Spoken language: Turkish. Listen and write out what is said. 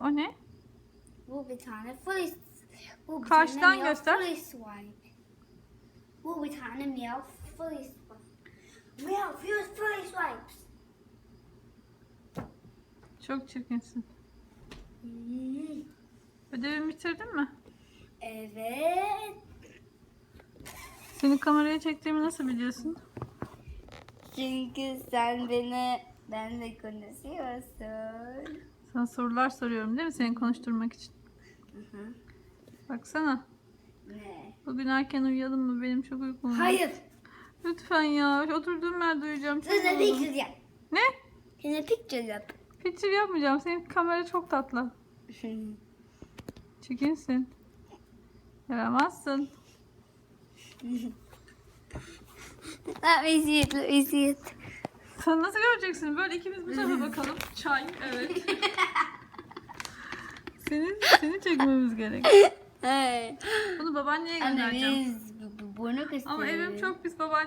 O ne? Bu bir tane free bu bir Karşıdan tane miyav göster. free swipe. Bu bir tane miyav free swipe. Miyav free swipes. Çok çirkinsin. Hmm. Ödevimi bitirdin mi? Evet. Seni kameraya çektiğimi nasıl biliyorsun? Çünkü sen beni benle konuşuyorsun. Sana sorular soruyorum değil mi seni konuşturmak için? Hı hı. Baksana. Ne? Bugün erken uyuyalım mı? Benim çok uykum var. Hayır. Lütfen ya. Oturduğum yerde uyuyacağım. Çok Size yoruldum. picture yap. Ne? Size picture yap. Picture yapmayacağım. Senin kamera çok tatlı. Çirkinsin. Yaramazsın. Me see it, me see it. Sen nasıl göreceksin? Böyle ikimiz bu tarafa bakalım. Çay. Evet. Senin, seni çekmemiz gerek. Bunu babaanneye Anne göndereceğim. biz bu- bu- bunu Ama evim çok pis. Babaanne